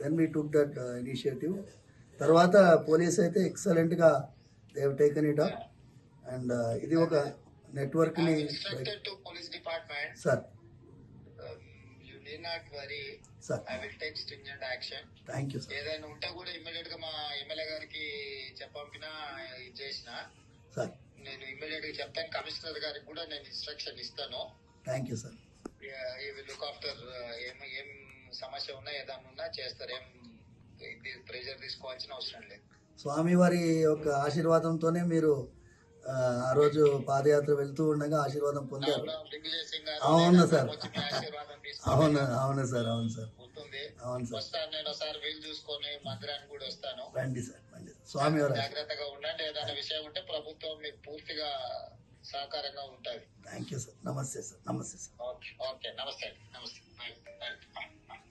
then we took that initiative తర్వాత police అయితే ఎక్సలెంట్గా they've taken it up and ఇది ఒక నెట్వర్క్ని సార్ థ్యాంక్ యూ ఏదైనా ఉంటే కూడా ఇమ్మీడియట్గా మా ఎమ్మెల్యే గారికి చెప్పంపినా చేసిన సార్ నేను ఇమ్మీడియట్గా చెప్తాను. కమిషనర్ గారికి కూడా నేను ఇన్స్ట్రక్షన్ ఇస్తాను. Thank you sir look after ఏం ఏం సమస్య ఉన్నా ఏదన్నా ఉన్నా చేస్తారు. ఏం ప్రెజర్ తీసుకోవాల్సిన అవసరం లేదు. స్వామివారి యొక్క ఆశీర్వాదంతోనే మీరు ఆ, రోజు పాదయాత్ర వెళ్తూ ఉండగా ఆశీర్వాదం పొందారు. అవునా, సార్. అవును అవును సార్ అవును సార్. అవును సార్. నేను ఒకసారి వీలు చూసుకొని మందిరానికి కూడా వస్తాను. రండి సార్ రండి. స్వామివారి జాగ్రత్తగా ఉండండి. ఏదైనా విషయం ఉంటే ప్రభుత్వం మీకు పూర్తిగా సహకారంగా ఉంటుంది. Thank you sir. నమస్తే సార్ నమస్తే సార్. Okay okay. నమస్తే నమస్తే.